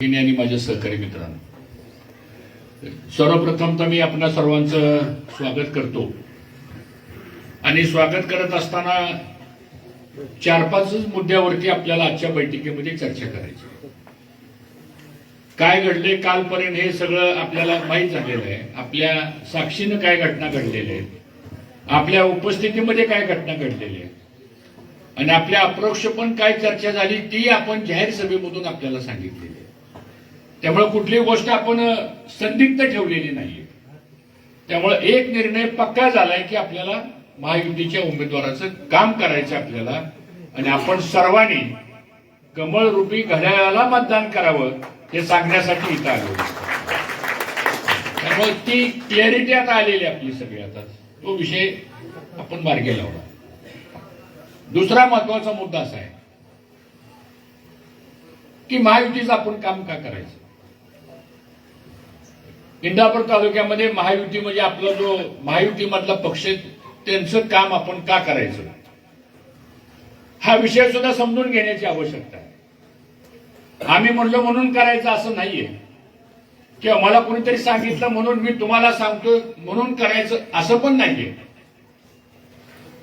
भगिनी आणि माझ्या सहकारी मित्रांनो सर्वप्रथम तर मी आपणा सर्वांचं स्वागत करतो. आणि स्वागत करत असताना चार पाच मुद्द्यावरती आपल्याला आजच्या बैठकीमध्ये चर्चा करायची. काय घडले कालपर्यंत हे सगळं आपल्याला माहीत झालेलं आहे. आपल्या साक्षीनं काय घटना घडलेल्या आहेत आपल्या उपस्थितीमध्ये काय घटना घडलेल्या आहेत आणि आपल्या अप्रोक्ष पण काय चर्चा झाली ती आपण जाहीर सभेमधून आपल्याला सांगितली. त्यामुळे कुठलीही गोष्ट आपण संदिग्ध ठेवलेली नाहीये. त्यामुळे एक निर्णय पक्का झालाय की आपल्याला महायुतीच्या उमेदवाराचं काम करायचं आपल्याला. आणि आपण सर्वांनी कमळ रुपी घड्याळाला मतदान करावं हे सांगण्यासाठी इथं आलो. त्यामुळे ती क्लॅरिटी आता आलेली आहे आपली सगळी आता. तो विषय आपण मार्गी लावला. दुसरा महत्त्वाचा मुद्दा असा आहे की महायुतीचं आपण काम का करायचं? इंदापूर तालुक्यामध्ये महायुती म्हणजे आपला जो महायुतीमधला पक्ष त्यांचं काम आपण का करायचं? हा विषय सुद्धा समजून घेण्याची आवश्यकता आहे. आम्ही म्हणलो म्हणून करायचं असं नाहीये. किंवा मला कोणीतरी सांगितलं म्हणून मी तुम्हाला सांगतो म्हणून करायचं असं पण नाहीये.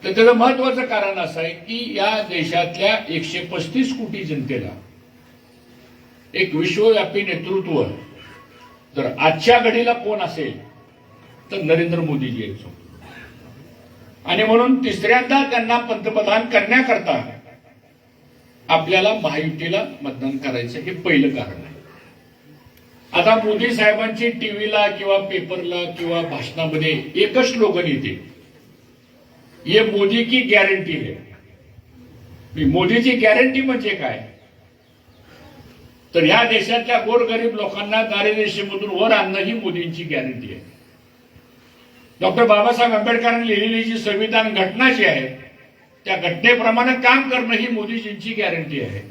तर त्याचं महत्वाचं कारण असं आहे की या देशातल्या एकशे पस्तीस कोटी जनतेला एक विश्वव्यापी नेतृत्व तर आजच्या घडीला कोण असेल तर नरेंद्र मोदीजी आहेत आणि म्हणून तिसऱ्यांदा त्यांना पंतप्रधान करण्याकरता आपल्याला महायुतीला मतदान करायचं हे पहिलं कारण आहे. आता मोदी साहेबांची टीव्हीला किंवा पेपरला किंवा भाषणामध्ये एकच स्लोगन येते. ये मोदी की गॅरंटी आहे मोदीची गॅरंटी म्हणजे काय? तर ह्या देशातल्या गोरगरीब लोकांना दारिद्र्यमधून वर आणणं ही मोदींची गॅरंटी आहे. डॉक्टर बाबासाहेब आंबेडकरांनी लिहिलेली जी संविधान घटना जी आहे त्या घटनेप्रमाणे काम करणं ही मोदीजींची गॅरंटी आहे.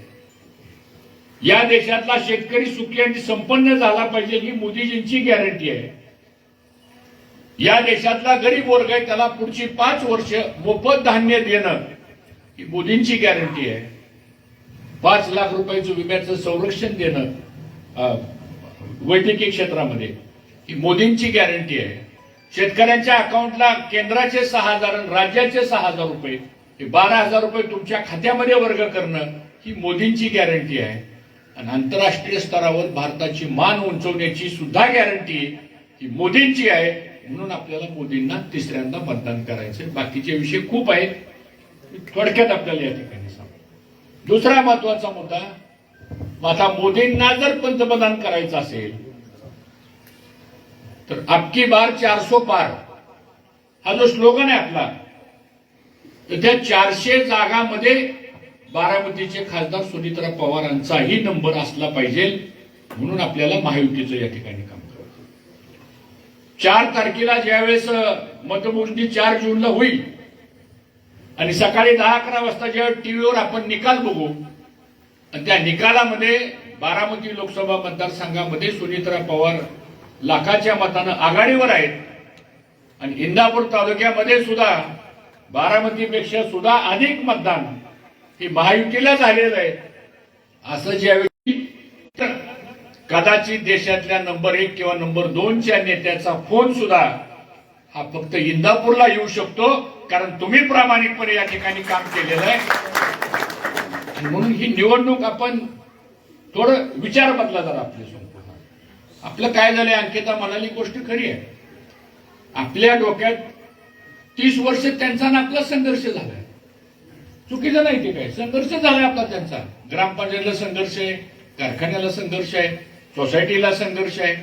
या देशातला शेतकरी सुखी आणि संपन्न झाला पाहिजे ही मोदीजींची गॅरंटी आहे. या देशातला गरीब वर्ग आहे त्याला पुढची पाच वर्ष मोफत धान्य देणं ही मोदींची गॅरंटी आहे. पाच लाख रुपयाचं विम्याचं संरक्षण देणं वैद्यकीय क्षेत्रामध्ये ही मोदींची गॅरंटी आहे. शेतकऱ्यांच्या अकाउंटला केंद्राचे सहा हजार राज्याचे सहा हजार रुपये हे बारा हजार रुपये तुमच्या खात्यामध्ये वर्ग करणं ही मोदींची गॅरंटी आहे. आणि आंतरराष्ट्रीय स्तरावर भारताची मान उंचवण्याची सुद्धा गॅरंटी ही मोदींची आहे. म्हणून आपल्याला मोदींना तिसऱ्यांदा मतदान करायचं बाकीचे विषय खूप आहेत. थोडक्यात आपल्याला या ठिकाणी सांगतो. दुसरा महत्त्वाचा मुद्दा मग आता मोदींना जर पंतप्रधान करायचं असेल तर अबकी बार चारसो पार. हा जो स्लोगन आहे आपला तर त्या चारशे जागामध्ये बारामतीचे खासदार सुनीत्रा पवारांचाही नंबर असला पाहिजे म्हणून आपल्याला महायुतीचं या ठिकाणी काम करायचं. चार तारखेला ज्यावेळेस मतमोजणी चार जूनला होईल आणि सकाळी दहा अकरा वाजता जेव्हा टीव्हीवर आपण निकाल बघू आणि त्या निकालामध्ये बारामती लोकसभा मतदारसंघामध्ये सुनित्रा पवार लाखाच्या मतानं आघाडीवर आहेत. आणि इंदापूर तालुक्यामध्ये सुद्धा बारामतीपेक्षा सुद्धा अधिक मतदान हे महायुतीला झालेलं आहे. असं ज्यावेळी तर कदाचित देशातल्या नंबर एक किंवा नंबर दोनच्या नेत्याचा फोन सुद्धा हा फक्त इंदापूरला येऊ शकतो. कारण तुम्ही प्रामाणिकपणे या ठिकाणी काम केलेलं आहे. आणि म्हणून ही निवडणूक आपण थोडं विचार बदला जरा आपले संपूर्ण. आपलं काय झालंय अंकिता म्हणाली गोष्ट खरी आहे. आपल्या डोक्यात तीस वर्ष त्यांचा ना आपला संघर्ष झालाय. चुकीचं नाही ते काय संघर्ष झालाय आपला त्यांचा. ग्रामपंचायतीला संघर्ष आहे कारखान्याला संघर्ष आहे सोसायटीला संघर्ष आहे.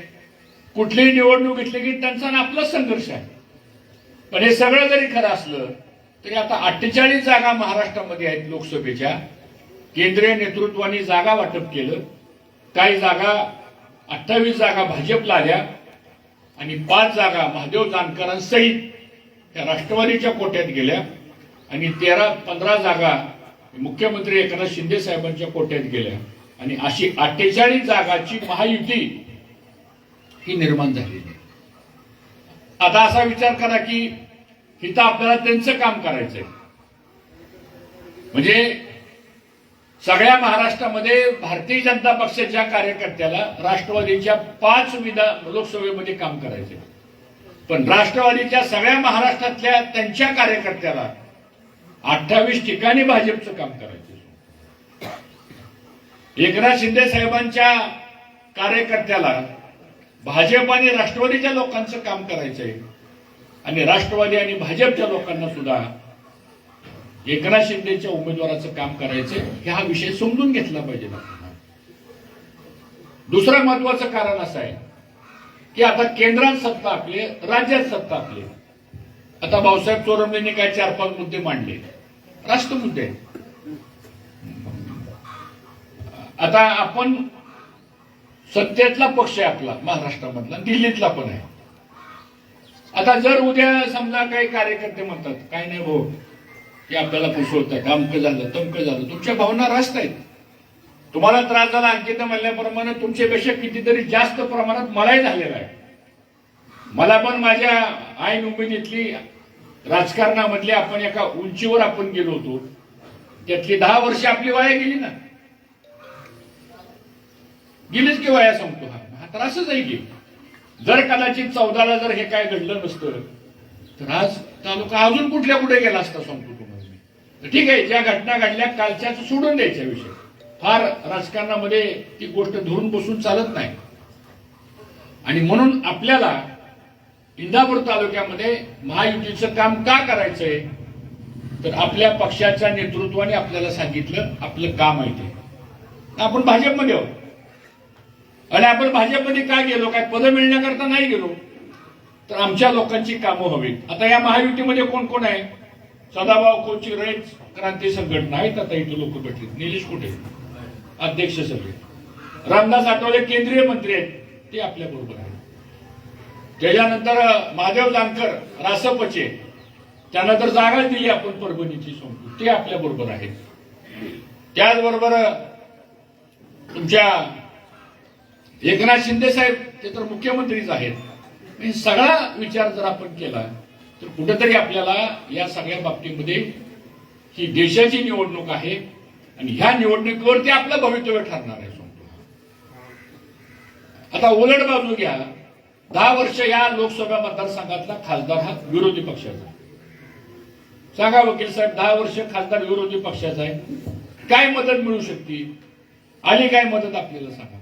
कुठलीही निवडणूक घेतली की त्यांचा ना आपलाच संघर्ष आहे. पण हे सगळं जरी खरं असलं तरी आता अठ्ठेचाळीस जागा महाराष्ट्रामध्ये आहेत लोकसभेच्या. केंद्रीय नेतृत्वाने जागा वाटप केलं. काही जागा अठ्ठावीस जागा भाजपला आल्या आणि पाच जागा महादेव जानकरांसहित या राष्ट्रवादीच्या कोट्यात गेल्या आणि तेरा पंधरा जागा मुख्यमंत्री एकनाथ शिंदे साहेबांच्या कोट्यात गेल्या. आणि अशी अठ्ठेचाळीस जागाची महायुती ही निर्माण झालेली आहे. आता असा विचार करा की इथं आपल्याला त्यांचं काम करायचंय. म्हणजे सगळ्या महाराष्ट्रामध्ये भारतीय जनता पक्षाच्या कार्यकर्त्याला राष्ट्रवादीच्या पाच विधान लोकसभेमध्ये काम करायचे पण राष्ट्रवादीच्या सगळ्या महाराष्ट्रातल्या त्यांच्या कार्यकर्त्याला अठ्ठावीस ठिकाणी भाजपचं काम करायचं एकनाथ शिंदे साहेबांच्या कार्यकर्त्याला भाजप आणि राष्ट्रवादीच्या लोकांचं काम करायचंय. आणि राष्ट्रवादी आणि भाजपच्या लोकांना सुद्धा एकनाथ शिंदेच्या उमेदवाराचं काम करायचं हे हा विषय समजून घेतला पाहिजे दुसरं महत्वाचं कारण असं आहे की आता केंद्रात सत्ता आपले राज्यात सत्ता आपली. आता भाऊसाहेब चोरंबेंनी काय चार पाच मुद्दे मांडले. राष्ट्र मुद्दे. आता आपण सत्तेतला पक्ष आहे आपला महाराष्ट्रामधला दिल्लीतला पण आहे. आता जर उद्या समजा काही कार्यकर्ते म्हणतात काय नाही भाऊ ते आपल्याला फसवतात अमकं झालं तमकं झालं तुमच्या भावना रास्त आहेत. तुम्हाला त्रास झाला अंकित म्हणल्याप्रमाणे तुमच्यापेक्षा कितीतरी जास्त प्रमाणात मलाही झालेला आहे. मला पण माझ्या आईन उमेदीतली राजकारणामधली आपण एका उंचीवर आपण गेलो होतो. त्यातली दहा वर्ष आपली वाया गेली ना. गेलीच की वाया सांगतो हा. हा त्रासच आहे की. जर कदाचित चौदाला जर हे काय घडलं नसतं तर आज तालुका अजून कुठल्या कुठे गेला असता सांगतो तुम्हाला मी तर ठीक आहे ज्या घटना घडल्या कालच्या सोडून द्यायच्या विषय. फार राजकारणामध्ये ती गोष्ट धरून बसून चालत नाही. आणि म्हणून आपल्याला इंदापूर तालुक्यामध्ये महायुतीचं काम का करायचंय? तर आपल्या पक्षाच्या नेतृत्वाने आपल्याला सांगितलं आपलं काम आहे? ते आपण भाजपमध्ये आहोत. आणि आपण भाजपमध्ये काय गेलो? काय पदं मिळण्याकरता नाही गेलो? तर आमच्या लोकांची कामं हवीत. आता या महायुतीमध्ये कोण कोण आहे? सदाभाऊ कोची रयत क्रांती संघटना आहेत. आता इथे लोक भेटले निलेश कुठे? अध्यक्ष सगळे रामदास आठवले केंद्रीय मंत्री आहेत. ते आपल्या बरोबर आहेत. त्याच्यानंतर महादेव जानकर रासपचे. त्यांना तर जागा दिली आपण परभणीची समजून ते आपल्या बरोबर आहेत. त्याचबरोबर तुमच्या एकनाथ शिंदे साहेब ते तर मुख्यमंत्रीच आहेत. सगळा विचार जर आपण केला तर कुठेतरी आपल्याला या सगळ्या बाबतीमध्ये ही देशाची निवडणूक आहे आणि ह्या निवडणुकीवरती आपलं भवितव्य ठरणार आहे सांगतो आता उलट बाजू घ्या. दहा वर्ष या लोकसभा मतदारसंघातला खासदार हा विरोधी पक्षाचा आहे. सांगा वकील साहेब दहा वर्ष खासदार विरोधी पक्षाचा आहे. काय मदत मिळू शकते? आली काय मदत आपल्याला सांगा?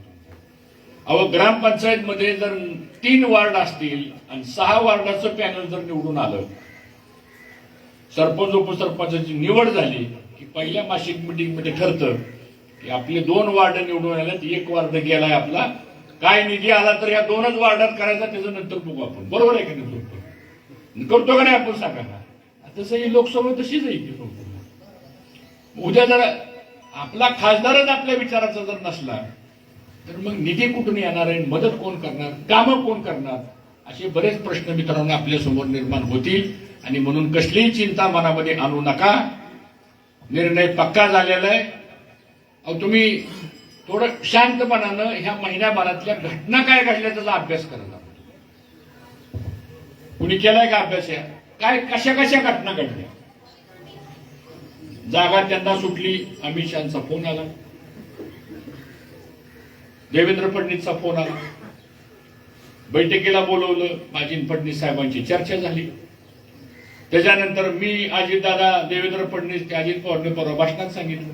अहो ग्रामपंचायत मध्ये जर तीन वार्ड असतील आणि सहा वार्डाचं पॅनल जर निवडून आलं सरपंच उपसरपंचाची निवड झाली की पहिल्या मासिक मिटिंगमध्ये ठरतं की आपले दोन वार्ड निवडून आल्यात एक वार्ड गेलाय आपला काय निधी आला तर या दोनच वार्डात करायचा त्याचं नंतर बघू आपण. बरोबर आहे का नाही करतो का नाही आपण सांगा तसं ही लोकसभा तशीच आहे की उद्या जर आपला खासदारच आपल्या विचाराचा जर नसला तर मग निधी कुठून येणार आहे? मदत कोण करणार? कामं कोण करणार? असे बरेच प्रश्न मित्रांनो आपल्यासमोर निर्माण होतील. आणि म्हणून कसलीही चिंता मनामध्ये आणू नका. निर्णय पक्का झालेला आहे. अहो तुम्ही थोडं शांतपणानं ह्या महिन्याभरातल्या घटना काय घडल्या त्याचा अभ्यास करत आहोत कुणी केलाय का अभ्यास या? काय कशा कशा घटना घडल्या? जागा त्यांना सुटली. अमित शहाचा फोन आला. देवेंद्र फडणवीसचा फोन आला. बैठकीला बोलवलं माझी फडणवीस साहेबांची चर्चा झाली. त्याच्यानंतर मी अजितदादा देवेंद्र फडणवीस ते अजित पवारने परवा भाषणात सांगितलं.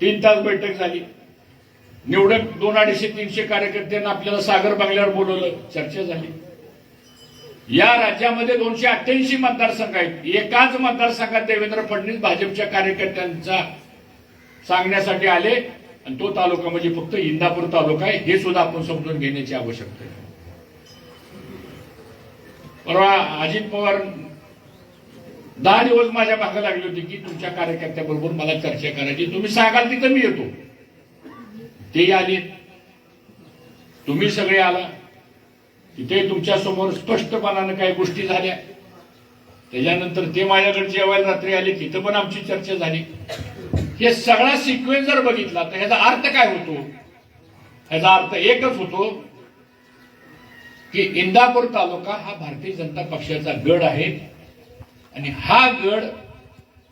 तीन तास बैठक झाली. निवडक दोन अडीचशे तीनशे कार्यकर्त्यांना आपल्याला सागर बंगल्यावर बोलवलं चर्चा झाली. या राज्यामध्ये दोनशे अठ्ठ्याऐंशी मतदारसंघ आहेत. एकाच मतदारसंघात देवेंद्र फडणवीस भाजपच्या कार्यकर्त्यांचा सांगण्यासाठी आले. आणि तो तालुका म्हणजे फक्त इंदापूर तालुका आहे हे सुद्धा आपण समजून घेण्याची आवश्यकता आहे. परवा अजित पवार दहा दिवस माझ्या मागे लागली होती की तुमच्या कार्यकर्त्याबरोबर मला चर्चा करायची. तुम्ही सांगाल तिथं मी येतो. तेही आले. तुम्ही सगळे आला. तिथे तुमच्यासमोर स्पष्टपणानं काही गोष्टी झाल्या. त्याच्यानंतर ते माझ्याकडे जेवायला रात्री आले तिथं पण आमची चर्चा झाली. हे सगळा सिक्वेन्स जर बघितला तर ह्याचा अर्थ काय होतो? ह्याचा अर्थ एकच होतो की इंदापूर तालुका हा भारतीय जनता पक्षाचा गड आहे आणि हा गड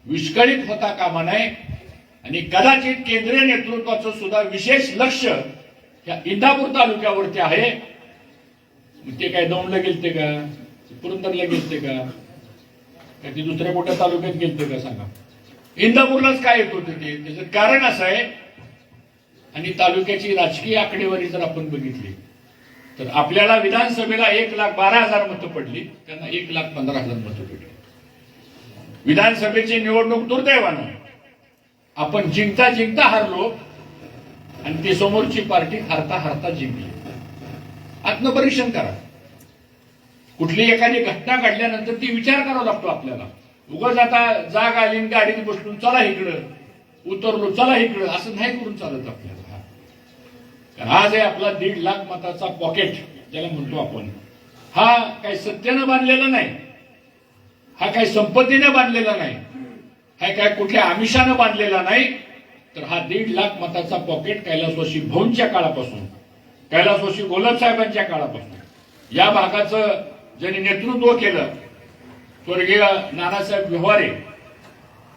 विस्कळीत होता कामा नये आणि कदाचित केंद्रीय नेतृत्वाचं सुद्धा विशेष लक्ष या इंदापूर तालुक्यावरती आहे. ते काय दौंडला गेलते का? पुरंदरला गेलते का? का ते दुसऱ्या मोठ्या तालुक्यात गेलते का सांगा? इंदापूरलाच काय येत होते ते? त्याचं कारण असं आहे आणि तालुक्याची राजकीय आकडेवारी जर आपण बघितली तर आपल्याला विधानसभेला एक लाख बारा हजार मतं पडली त्यांना एक लाख पंधरा हजार मतं पडली. विधानसभेची निवडणूक दुर्दैवानं आपण जिंकता जिंकता हारलो आणि ती समोरची पार्टी हारता हारता जिंकली. आत्मपरीक्षण करा. कुठली एखादी घटना घडल्यानंतर ती विचार करावा लागतो आपल्याला. उगाच आता जाग आली आणि गाडीत बसलून चला इकडं. उतरलो चला इकडं. असं नाही करून चालत आपल्याला. हा. आज आहे आपला दीड लाख मताचा पॉकेट ज्याला म्हणतो आपण हा काही सत्यानं बांधलेला नाही. हा काही संपत्तीने बांधलेला नाही. हा काय कुठल्या आमिषानं बांधलेला नाही. तर हा दीड लाख मताचा पॉकेट कैलासवाशी भाऊंच्या काळापासून कैलासवाशी गोलब साहेबांच्या काळापासून या भागाचं ज्यांनी नेतृत्व केलं स्वर्गीय नानासाहेब व्यवहारे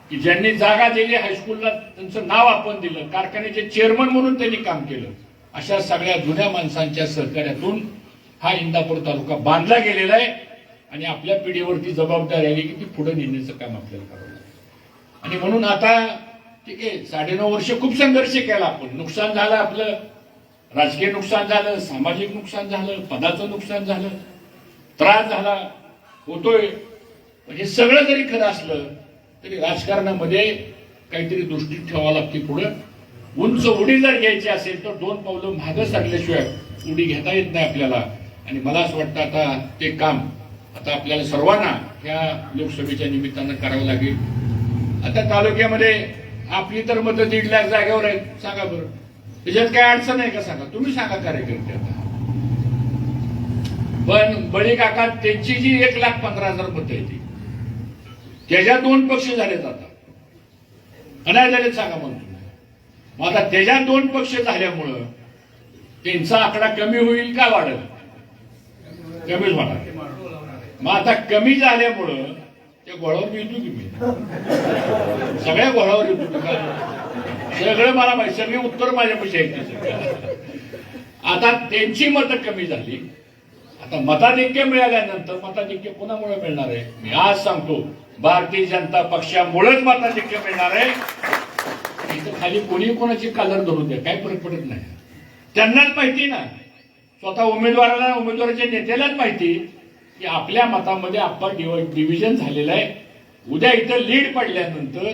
की ज्यांनी जागा दिली हायस्कूलला त्यांचं नाव आपण दिलं कारखान्याचे चेअरमन म्हणून त्यांनी काम केलं. अशा सगळ्या जुन्या माणसांच्या सहकार्यातून हा इंदापूर तालुका बांधला गेलेला आहे आणि आपल्या पिढीवरती जबाबदारी आली की ती पुढे नेण्याचं काम आपल्याला करावं लागेल. आणि म्हणून आता ठीक आहे साडेनऊ वर्ष खूप संघर्ष केला आपण. नुकसान झालं आपलं राजकीय नुकसान झालं सामाजिक नुकसान झालं पदाचं नुकसान झालं त्रास झाला होतोय. म्हणजे हे सगळं जरी खरं असलं तरी राजकारणामध्ये काहीतरी दृष्टी ठेवावं लागते पुढं. उंच उडी जर घ्यायची असेल तर दोन पावलं मागं सरल्याशिवाय उडी घेता येत नाही आपल्याला. आणि मला असं वाटतं आता ते काम आता आपल्याला सर्वांना ह्या लोकसभेच्या निमित्तानं करावं लागेल. आता तालुक्यामध्ये आपली तर मतं दीड लाख जागेवर आहेत. सांगा बरं. त्याच्यात काय अडचण आहे का सांगा? तुम्ही सांगा कार्यकर्ते आता. पण बळी काका त्यांची जी एक लाख पंधरा हजार मतं आहे ती त्याच्या दोन पक्ष झालेत आता. नाही झालेत सांगा मग मग आता त्याच्या दोन पक्ष झाल्यामुळं त्यांचा आकडा कमी होईल का वाढेल? कमीच होणार मग आता कमी झाल्यामुळं त्या गोळावर येतो की मी? सगळ्या गोळावर येतो का सगळं मला माहिती सगळे उत्तर माझ्यापाशी आहेत आता त्यांची मतं कमी झाली. आता मताधिक्य मिळाल्यानंतर मताधिक्य कोणामुळे मिळणार आहे? मी आज सांगतो. भारतीय जनता पक्षामुळेच मताधिक्य मिळणार आहे. इथं खाली कोणी कोणाची कालर धरून द्या काही फरक पडत नाही. त्यांनाच माहिती ना. स्वतः उमेदवाराला उमेदवाराच्या नेत्यालाच माहिती की आपल्या मतामध्ये आपण डिव्हिजन झालेलं आहे. उद्या इथं लीड पडल्यानंतर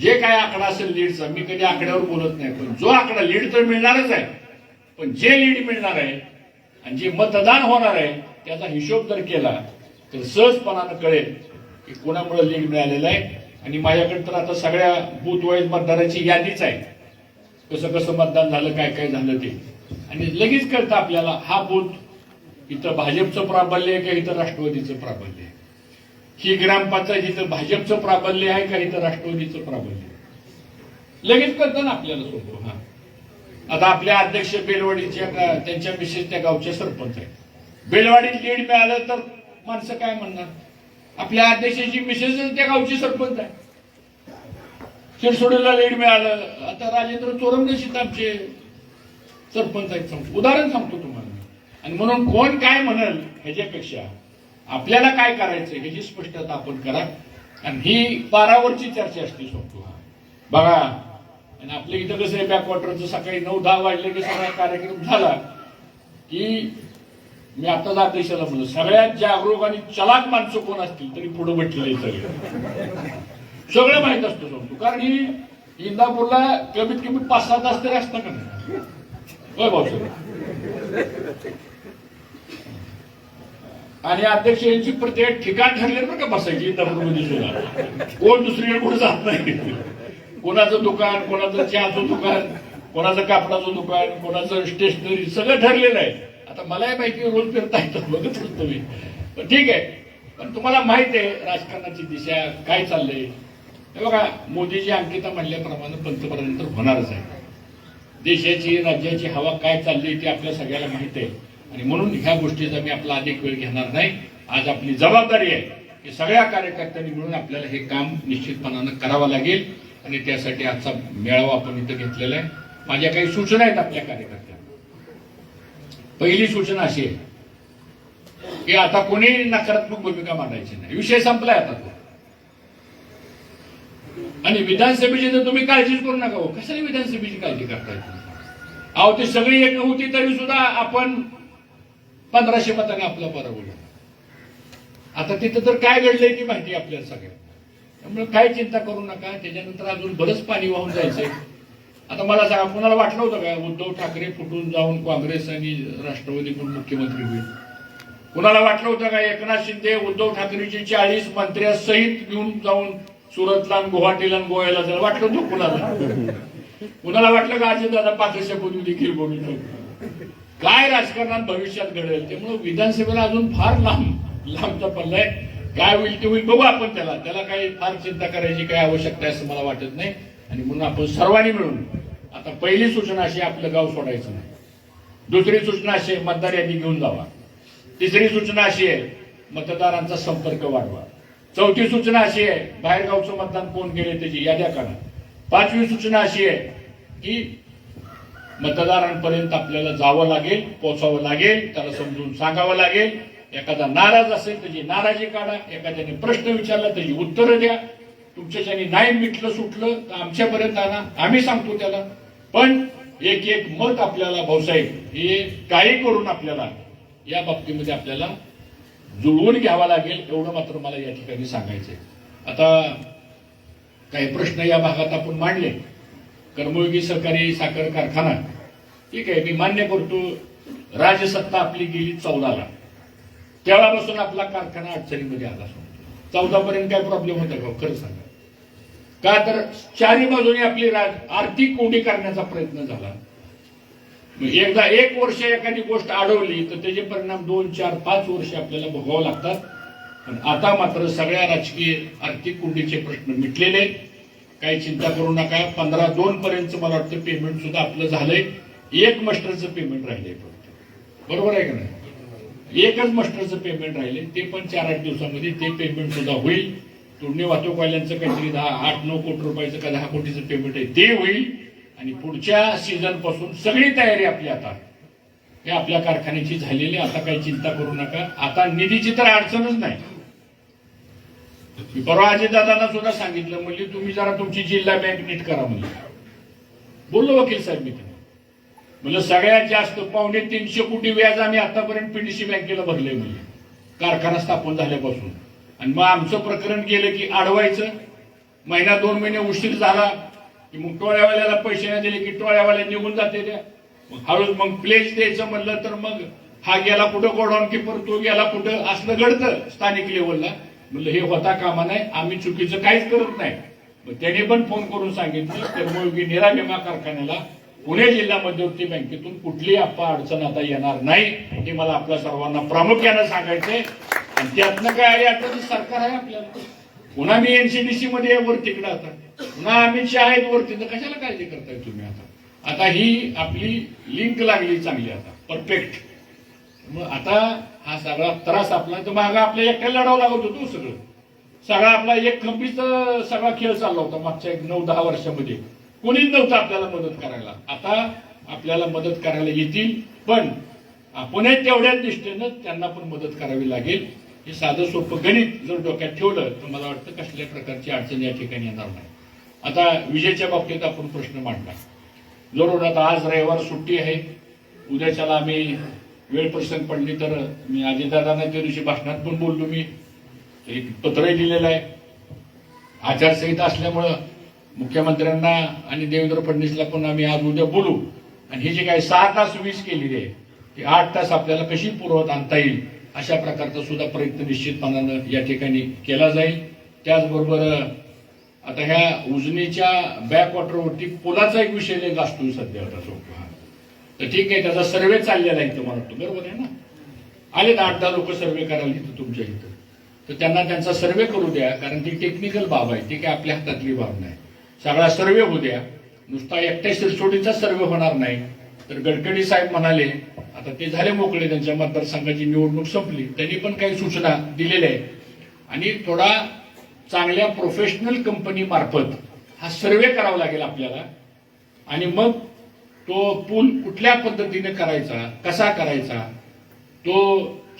जे काय आकडा असेल लीडचा मी कधी आकड्यावर बोलत नाही पण जो आकडा लीड तर मिळणारच आहे. पण जे लीड मिळणार आहे आणि जे मतदान होणार आहे त्याचा हिशोब जर केला तर सहजपणानं कळेल की कोणामुळे लीड मिळालेलं आहे? आणि माझ्याकडे तर आता सगळ्या बूथ वाईज मतदाराची यादीच आहे. कसं कसं मतदान झालं काय काय झालं ते. आणि लगेच कळतं आपल्याला हा बूथ इथं भाजपचं प्राबल्य आहे का इथं राष्ट्रवादीचं प्राबल्य आहे? ही ग्रामपंचायत इथं भाजपचं प्राबल्य आहे का इथं राष्ट्रवादीचं प्राबल्य आहे? लगेच कळतं ना आपल्याला सोडतो हा. आता आपल्या अध्यक्ष बेलवाडीच्या त्यांच्या मिसेस त्या गावचे सरपंच आहेत. बेलवाडीत लीड मिळालं तर माणसं काय म्हणणार? आपल्या अध्यक्षाची मिसेस त्या गावची सरपंच आहे. शिरसोडीला लीड मिळालं. आता राजेंद्र चोरमदेशीत आमचे सरपंच आहेत सांगतो उदाहरण सांगतो तुम्हाला. आणि म्हणून कोण काय म्हणल ह्याच्यापेक्षा आपल्याला काय करायचं ह्याची स्पष्टता आपण करा. आणि ही पारावरची चर्चा असते सांगतो बघा आणि आपल्या इथं कसं आहे बॅकवॉटरचं सकाळी नऊ दहा वाजले की सगळा कार्यक्रम झाला की मी आता जात देशाला म्हणलं सगळ्यात जागरूक आणि चलाक माणसं कोण असतील तरी पुढे म्हटलेले सगळे सगळं माहीत असतं सांगतो कारण ही इंदापूरला कमीत कमी पाच सहा तास तरी असतं का नाही? भाऊ आणि अध्यक्ष यांची प्रत्येक ठिकाण ठरले बरं का बसायची इंदापूरमध्ये सुद्धा. कोण दुसरीकडे कुठे जात नाही. कोणाचं दुकान कोणाचं चहाचं दुकान कोणाचं कापडाचं दुकान कोणाचं स्टेशनरी सगळं ठरलेलं आहे. आता मलाही माहिती आहे, रोज फिरता येतं बघत असतो मी पण ठीक आहे. पण तुम्हाला माहीत आहे राजकारणाची दिशा काय चाललंय. हे बघा मोदीजी अंकिता म्हणल्याप्रमाणे पंतप्रधान तर होणारच आहे. देशाची राज्याची हवा काय चालली ती आपल्या सगळ्याला माहीत आहे. आणि म्हणून ह्या गोष्टीचा मी आपला अधिक वेळ घेणार नाही. आज आपली जबाबदारी आहे की सगळ्या कार्यकर्त्यांनी मिळून आपल्याला हे काम निश्चितपणानं करावं लागेल. आणि त्यासाठी आजचा मेळावा आपण इथं घेतलेला आहे. माझ्या काही सूचना आहेत आपल्या कार्यकर्त्यांना. पहिली सूचना अशी आहे की आता कोणी नकारात्मक भूमिका मांडायची नाही. विषय संपलाय आता तो. आणि विधानसभेची तर तुम्ही काळजीच करू नका हो. कशाला विधानसभेची काळजी करताय अहो ती सगळी एक होती तरी सुद्धा आपण पंधराशे मताने आपला बरं आता तिथं तर काय घडलंय ती माहिती आपल्याला सगळ्या त्यामुळे काय चिंता करू नका. त्याच्यानंतर अजून बरंच पाणी वाहून जायचंय. आता मला सांगा कुणाला वाटलं होतं का उद्धव ठाकरे फुटून जाऊन काँग्रेस आणि राष्ट्रवादी पण मुख्यमंत्री होईल? कुणाला वाटलं होतं का एकनाथ शिंदे उद्धव ठाकरेचे चाळीस मंत्र्यासहित घेऊन जाऊन सुरतला आणि गुवाहाटीला गोव्याला जायला वाटलं होतं कुणाला? कुणाला वाटलं का अजित दादा पाचशे पूर्वी देखील बोलू शकतो काय राजकारणात भविष्यात घडेल त्यामुळे विधानसभेला अजून फार लांब लांबचा पल्ला आहे काय होईल ते होईल बघू आपण त्याला. त्याला काही फार चिंता करायची काही आवश्यकता आहे असं मला वाटत नाही. आणि म्हणून आपण सर्वांनी मिळून आता पहिली सूचना अशी आहे, आपलं गाव सोडायचं नाही. दुसरी सूचना अशी आहे मतदार यादी घेऊन जावा. तिसरी सूचना अशी आहे मतदारांचा संपर्क वाढवा. चौथी सूचना अशी आहे बाहेरगावचं मतदान कोण केले त्याची याद्या काढा. पाचवी सूचना अशी आहे की मतदारांपर्यंत आपल्याला जावं लागेल पोचावं लागेल त्याला समजून सांगावं लागेल. एखादा नाराज असेल त्याची नाराजी काढा. एखाद्याने प्रश्न विचारला त्याची उत्तरं द्या. तुमच्याच्याने नाही मिटलं सुटलं तर आमच्यापर्यंत आणा. आम्ही सांगतो त्याला. पण एक एक मत आपल्याला भाऊसाहेब हे काही करून आपल्याला या बाबतीमध्ये आपल्याला जुळवून घ्यावा लागेल एवढं मात्र मला या ठिकाणी सांगायचंय. आता काही प्रश्न या भागात आपण मांडले. कर्मयोगी सहकारी साखर कारखाना. ठीक आहे मी मान्य करतो राजसत्ता आपली गेली चौदाला. तेव्हापासून आपला कारखाना अडचणीमध्ये आला. चौदा पर्यंत काय प्रॉब्लेम होता का? खरं सांगा. का तर चारी बाजूने आपली राज आर्थिक कोंडी करण्याचा प्रयत्न झाला. एकदा एक वर्ष एखादी गोष्ट अडवली तर त्याचे परिणाम दोन चार पाच वर्ष आपल्याला भोगावं लागतात. पण आता मात्र सगळ्या राजकीय आर्थिक कोंडीचे प्रश्न मिटलेले आहेत. काही चिंता करू नका. पंधरा दोन पर्यंत मला वाटतं पेमेंट सुद्धा आपलं झालंय. एक मस्टरचं पेमेंट राहिलंय फक्त. बरोबर आहे का नाही? एकच मस्टरचं पेमेंट राहिले ते पण चार आठ दिवसामध्ये ते पेमेंट सुद्धा होईल. तोडणी वाहतूकवाल्यांचं काहीतरी दहा आठ नऊ कोटी रुपयाचं का दहा कोटीचं पेमेंट आहे ते होईल. आणि पुढच्या सीझनपासून सगळी तयारी आपली आता. हे आपल्या कारखान्याची झालेली आहे. आता काही चिंता करू नका. आता निधीची तर अडचणच नाही. मी परवा अजितदादांना सुद्धा सांगितलं म्हणजे तुम्ही जरा तुमची जिल्हा बँक नीट करा म्हणजे बोललो वकील साहेब मी म्हणजे सगळ्यात जास्त पावणे तीनशे कोटी व्याज आम्ही आतापर्यंत पीडीसी बँकेला भरले म्हणजे कारखाना स्थापन झाल्यापासून. आणि मग आमचं प्रकरण गेलं की अडवायचं. महिना दोन महिने उशीर झाला की मग टोळ्यावाल्याला पैसे नाही दिले की टोळ्यावाल्या निघून जाते त्या. मग हळूच मग प्लेस द्यायचं म्हणलं तर मग हा गेला कुठं गोडाऊन किपर तो गेला कुठं? असलं घडतं स्थानिक लेवलला म्हणलं हे होता कामा नाही आम्ही चुकीचं काहीच करत नाही. मग त्याने पण फोन करून सांगितलं कर्मयोगी निरा विमा कारखान्याला पुणे जिल्हा मध्यवर्ती बँकेतून कुठलीही अप्पा अडचण आता येणार नाही हे मला आपल्या सर्वांना प्रामुख्यानं सांगायचंय. आणि त्यातनं काय आहे आता जे सरकार आहे आपल्याला पुन्हा मी एनसीडीसी मध्ये आहे वर तिकडं आता. पुन्हा अमित शहा आहेत वर तिथं. कशाला काळजी करताय तुम्ही आता? आता ही आपली लिंक लागली चांगली आता. परफेक्ट मग आता हा सगळा त्रास आपला. तर मागं आपल्या एकट्याला लढावं लागत होतो हो सगळं. सगळा आपला एक खंबीचा सगळा खेळ चालला होता मागच्या एक नऊ दहा वर्षामध्ये. कोणीच नव्हतं आपल्याला मदत करायला. आता आपल्याला मदत करायला येतील. पण आपणही तेवढ्याच दृष्टीनं त्यांना पण मदत करावी लागेल. हे साधं सोपं गणित जर डोक्यात ठेवलं तर मला वाटतं कसल्या प्रकारची अडचण या ठिकाणी येणार नाही. आता विजेच्या बाबतीत आपण प्रश्न मांडला. जरूर आता आज रविवार सुट्टी आहे. उद्याच्याला आम्ही वेळ प्रसंग पडली तर मी अजितदादांना त्या दिवशी भाषणात पण बोललो मी. एक पत्रही लिहिलेलं आहे. आचारसंहिता असल्यामुळं मुख्यमंत्र्यांना आणि देवेंद्र फडणवीसला पण आम्ही आज उद्या बोलू. आणि ही जी काही सहा तास वीज केलेली आहे ती आठ तास आपल्याला कशी पुरवत आणता येईल? अशा प्रकारचा सुद्धा प्रयत्न निश्चितपणानं या ठिकाणी केला जाईल. त्याचबरोबर आता ह्या उजनीच्या बॅकवॉटरवरती पुलाचा एक विषय लय गाजतोय सध्या आता चौक हा तर ठीक आहे त्याचा सर्वे चाललेला आहे तुम्हाला वाटतं. बरोबर आहे ना? आले ना आठ दहा लोक सर्वे करायला इथं तुमच्या इथं. तर त्यांना त्यांचा सर्वे करू द्या कारण ती टेक्निकल बाब आहे. ती काय आपल्या हातातली बाब नाही. सगळा सर्वे होऊ द्या. नुसता एकट्या शिरसोडीचा सर्वे होणार नाही. तर गडकरी साहेब म्हणाले आता ते झाले मोकळे त्यांच्या मतदारसंघाची निवडणूक संपली. त्यांनी पण काही सूचना दिलेल्या आहेत. आणि थोडा चांगल्या प्रोफेशनल कंपनी मार्फत हा सर्वे करावा लागेल आपल्याला. आणि मग तो पूल कुठल्या पद्धतीने करायचा कसा करायचा तो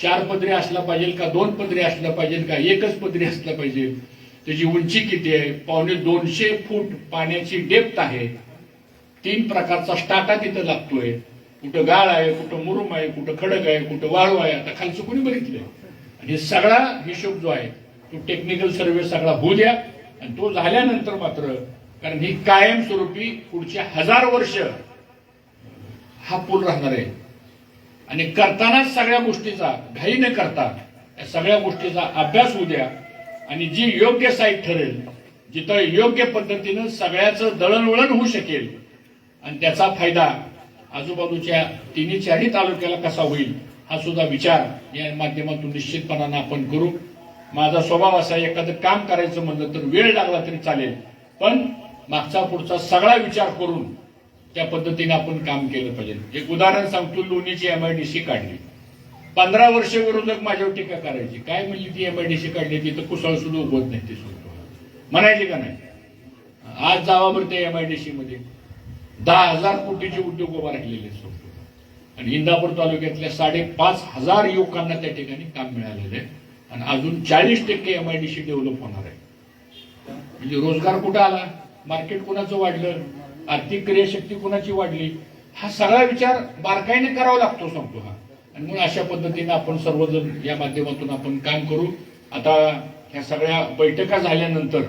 चार पदरी असला पाहिजे का दोन पदरी असला पाहिजे का एकच पदरी असला पाहिजे? त्याची उंची किती आहे? पावणे दोनशे फूट पाण्याची डेप्थ आहे. तीन प्रकारचा स्टाटा तिथं लागतोय. कुठं गाळ आहे कुठं मुरुम आहे कुठं खडक आहे कुठं वाळू आहे आता खालचं कोणी बघितलंय आणि हे सगळा हिशोब जो आहे तो टेक्निकल सर्वे सगळा होऊ द्या. आणि तो झाल्यानंतर मात्र कारण ही कायमस्वरूपी पुढचे हजार वर्ष हा पूल राहणार आहे. आणि करतानाच सगळ्या गोष्टीचा घाई न करता या सगळ्या गोष्टीचा अभ्यास होऊ द्या. आणि जी योग्य साईट ठरेल जिथं योग्य पद्धतीनं सगळ्याचं दळणवळण होऊ शकेल आणि त्याचा फायदा आजूबाजूच्या तिन्ही चारही तालुक्याला कसा होईल हा सुद्धा विचार या माध्यमातून निश्चितपणानं आपण करू. माझा स्वभाव असा एखादं काम करायचं म्हणलं तर वेळ लागला तरी चालेल. पण मागचा पुढचा सगळा विचार करून त्या पद्धतीने आपण काम केलं पाहिजे. एक उदाहरण सांगतो लोणीची एमआयडीसी काढली. पंधरा वर्ष विरोधक माझ्यावर टीका करायची. काय म्हणली ती एमआयडीसी काढली? तिथं कुसळ सुद्धा उभत नाही ती सुद्धा म्हणायची का नाही? आज जावा बरं त्या एमआयडीसी मध्ये. दहा हजार कोटीचे उद्योग उभा राहिलेले आहेत आणि इंदापूर तालुक्यातल्या साडेपाच हजार युवकांना त्या ठिकाणी काम मिळालेलं आहे. आणि अजून चाळीस टक्के एम आय डीशी डेव्हलप होणार आहे. म्हणजे रोजगार कुठं आला? मार्केट कुणाचं वाढलं? आर्थिक क्रियाशक्ती कुणाची वाढली? हा सगळा विचार बारकाईने करावा लागतो सांगतो हा. आणि म्हणून अशा पद्धतीने आपण सर्वजण या माध्यमातून आपण काम करू. आता ह्या सगळ्या बैठका झाल्यानंतर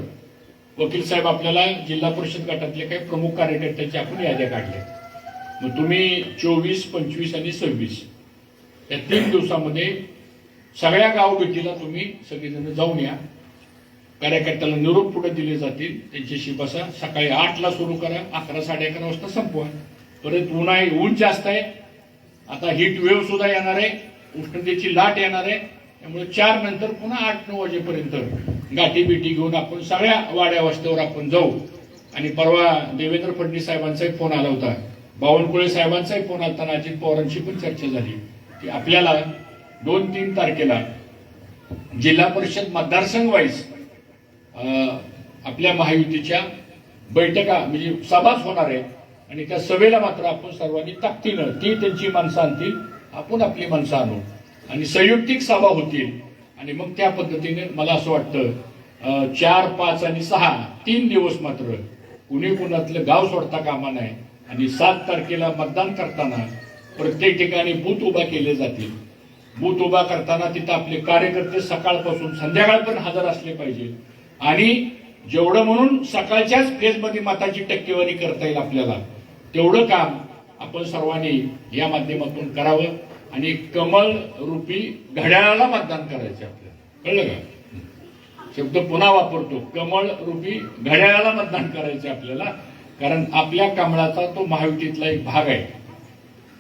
वकील साहेब आपल्याला जिल्हा परिषद गटातले काही प्रमुख कार्यकर्त्यांची आपण याद्या काढल्या मग तुम्ही चोवीस पंचवीस आणि सव्वीस या तीन दिवसामध्ये सगळ्या गावभेटीला तुम्ही सगळेजण जाऊन या. कार्यकर्त्याला निरोप पुढे दिले जातील. त्यांच्याशी बसा. सकाळी आठला सुरू करा. अकरा साडे अकरा वाजता संपवा. परत उन्हा ऊन जास्त आहे. आता हीट वेव्ह सुद्धा येणार आहे. उष्णतेची लाट येणार आहे. त्यामुळे चार नंतर पुन्हा आठ नऊ वाजेपर्यंत गाठी बिटी घेऊन आपण सगळ्या वाड्या वस्त्यावर आपण जाऊ. आणि परवा देवेंद्र फडणवीस साहेबांचाही फोन आला होता. बावनकुळे साहेबांचाही फोन आताना अजित पवारांशी पण चर्चा झाली. की आपल्याला दोन तीन तारखेला जिल्हा परिषद मतदारसंघ वाईज आपल्या महायुतीच्या बैठका म्हणजे सभाच होणार आहे. आणि त्या सभेला मात्र आपण सर्वांनी ताकदीनं ती त्यांची माणसं आणतील आपण आपली माणसं आणू. आणि संयुक्तिक सभा होतील. आणि मग त्या पद्धतीने मला असं वाटतं चार पाच आणि सहा तीन दिवस मात्र कुणी कुणातलं गाव सोडता कामा नाही आणि सात तारखेला मतदान करताना प्रत्येक ठिकाणी बूथ उभा केले जातील. बूथ उभा करताना तिथं आपले कार्यकर्ते सकाळपासून संध्याकाळपर्यंत हजर असले पाहिजे. आणि जेवढं म्हणून सकाळच्याच फेजमध्ये मताची टक्केवारी करता येईल आपल्याला तेवढं काम आपण सर्वांनी या माध्यमातून करावं. आणि कमल रूपी घड्याळाला मतदान करायचं आपल्याला. कळलं का? शब्द पुन्हा वापरतो. कमळ रूपी घड्याळाला मतदान करायचे आपल्याला. कारण आपल्या कमळाचा तो महायुतीतला एक भाग आहे.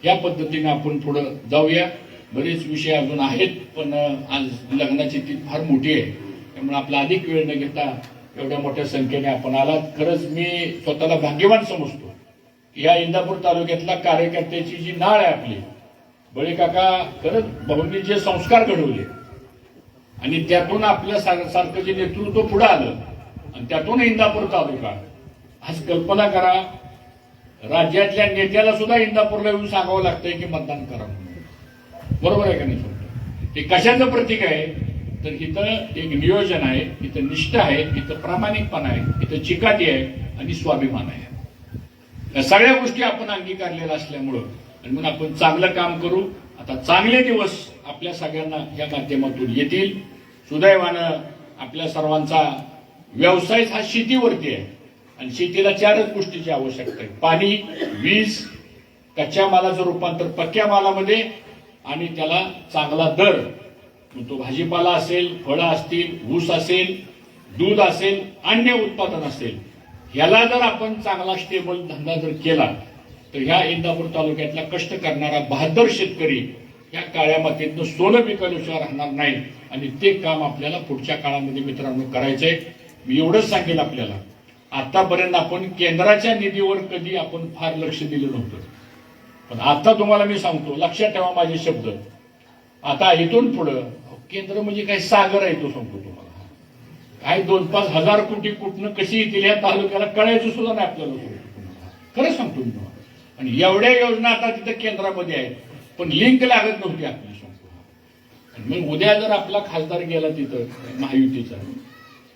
या पद्धतीने आपण पुढं जाऊया. बरेच विषय अजून आहेत पण आज लग्नाची ती फार मोठी आहे. त्यामुळे आपला अधिक वेळ न घेता एवढ्या मोठ्या संख्येने आपण आलात. खरंच मी स्वतःला भाग्यवान समजतो. या इंदापूर तालुक्यातल्या कार्यकर्त्याची जी नाळ आहे आपली बळे काका खरंच भाऊंनी जे संस्कार घडवले. आणि त्यातून आपल्या सार- सारखं जे नेतृत्व पुढे आलं. आणि त्यातून इंदापूर तालुका. आज कल्पना करा राज्यातल्या नेत्याला सुद्धा इंदापूरला येऊन सांगावं लागतंय की मतदान करा बरोबर आहे का नाही समजा ते कशाचं प्रतीक आहे? तर इथं एक नियोजन आहे इथं निष्ठा आहे इथं प्रामाणिकपणा आहे इथं चिकाटी आहे आणि स्वाभिमान आहे. या सगळ्या गोष्टी आपण अंगीकारलेल्या असल्यामुळं आणि म्हणून आपण चांगलं काम करू. आता चांगले दिवस आपल्या सगळ्यांना या माध्यमातून येतील. सुदैवानं आपल्या सर्वांचा व्यवसाय हा शेतीवरती आहे. आणि शेतीला चारच गोष्टीची आवश्यकता आहे. पाणी वीज कच्च्या मालाचं रूपांतर पक्क्या मालामध्ये आणि त्याला चांगला दर. मग तो भाजीपाला असेल फळं असतील ऊस असेल दूध असेल अन्य उत्पादन असेल. याला जर आपण चांगला स्टेबल धंदा जर केला तर ह्या इंदापूर तालुक्यातला कष्ट करणारा बहादर शेतकरी या काळ्या मातीतनं सोनं पिकवल्याशिवाय राहणार नाही. आणि ते काम आपल्याला पुढच्या काळामध्ये मित्रांनो करायचंय. मी एवढंच सांगेल आपल्याला. आतापर्यंत आपण केंद्राच्या निधीवर कधी आपण फार लक्ष दिलं नव्हतं. पण आता तुम्हाला मी सांगतो लक्षात ठेवा माझे शब्द. आता इथून पुढं केंद्र म्हणजे काय सागर आहे तो सांगतो तुम्हाला. काय दोन पाच हजार कोटी कुठनं कशी येतील या तालुक्याला कळायचं सुद्धा नाही आपल्याला. खरं सांगतो मी तुम्हाला. आणि एवढ्या योजना आता तिथं केंद्रामध्ये आहेत. पण लिंक लागत नव्हती आपली आणि मग उद्या जर आपला खासदार गेला तिथं महायुतीचा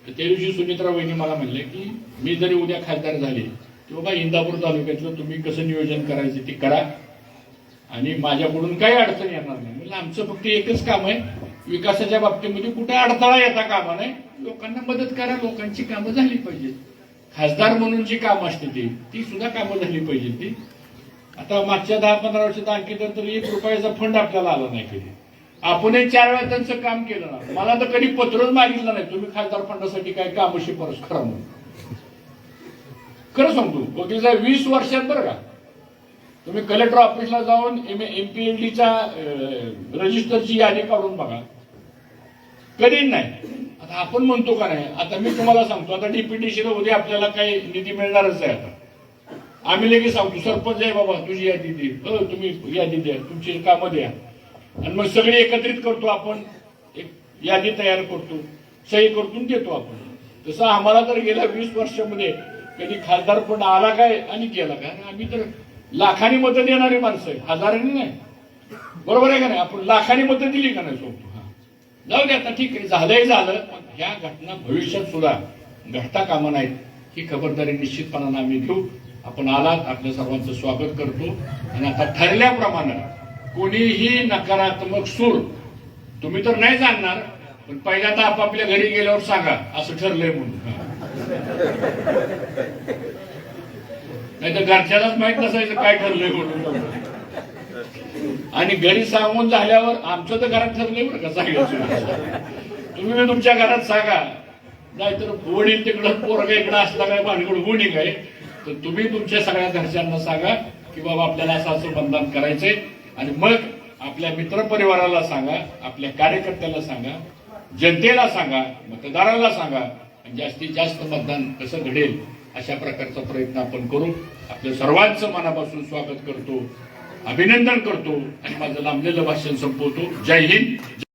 तर त्या दिवशी सुमित्रा वहिनी मला म्हणले की मी जरी उद्या खासदार झाले तर बाबा इंदापूर तालुक्यातलं तुम्ही कसं नियोजन करायचं ते करा. आणि माझ्याकडून काही अडचण येणार नाही. म्हणजे आमचं फक्त एकच काम आहे. विकासाच्या बाबतीमध्ये कुठे अडथळा येता कामा नाही लोकांना मदत करा. लोकांची कामं झाली पाहिजेत. खासदार म्हणून जी कामं असते ती ती सुद्धा कामं झाली पाहिजेत ती. आता मागच्या दहा पंधरा वर्षात आणखी तर एक रुपयाचा फंड आपल्याला आला नाही कधी. आपणही चार वेळा त्यांचं काम केलं ना. मला तर कधी पत्रच मागितलं नाही. तुम्ही खासदार फंडासाठी काय काम परस करा म्हणून. खरं सांगतो वकील साहेब वीस वर्षात बरं का. तुम्ही कलेक्टर ऑफिसला जाऊन एम एमपीएलडीच्या रजिस्टरची यादी काढून बघा. कधी नाही. आता आपण म्हणतो का नाही आता मी तुम्हाला सांगतो आता डीपीडीसीला उद्या आपल्याला काही निधी मिळणारच आहे आता. आम्ही लगेच सांगतो सरपंच आहे बाबा तुझी यादी दे. हो तुम्ही यादी द्या तुमची कामं द्या. आणि मग सगळे एकत्रित करतो आपण एक यादी तयार करतो सही करतून देतो आपण. तसं आम्हाला तर गेल्या वीस वर्षामध्ये कधी खासदार पण आला काय आणि गेला काय? आम्ही तर लाखानी मतं देणारी माणसं आहे. हजारांनी नाही. बरोबर आहे का नाही? आपण लाखांनी मतं दिली का नाही सोबतो? हा. जाऊ दे आता ठीक आहे. झालंय झालं. पण ह्या घटना भविष्यात सुद्धा घडता कामा नाहीत. ही खबरदारी निश्चितपणानं आम्ही घेऊ. आपण आलात आपल्या सर्वांचं स्वागत करतो. आणि आता ठरल्याप्रमाणे कोणीही नकारात्मक सूर तुम्ही तर नाही जाणणार पण पहिल्यांदा आपापल्या घरी गेल्यावर सांगा असं ठरलंय म्हणून. नाही तर घरच्यालाच माहीत नसायचं काय ठरलंय म्हणून. आणि घरी सांगून झाल्यावर आमचं तर घरात ठरलंय बरं का सांगायचं तुम्ही तुमच्या घरात सांगा. नाहीतर वडील तिकडं पोरगा इकडं असला काय भानगड गुणी काय? तर तुम्ही तुमच्या सगळ्या घरच्यांना सांगा की बाबा आपल्याला असं असं बंधन करायचंय. आणि मग आपल्या मित्रपरिवाराला सांगा आपल्या कार्यकर्त्याला सांगा जनतेला सांगा मतदाराला सांगा आणि जास्तीत जास्त मतदान कसं घडेल अशा प्रकारचा प्रयत्न आपण करू. आपल्या सर्वांचं मनापासून स्वागत करतो अभिनंदन करतो आणि माझं लांबलेलं भाषण संपवतो. जय हिंद.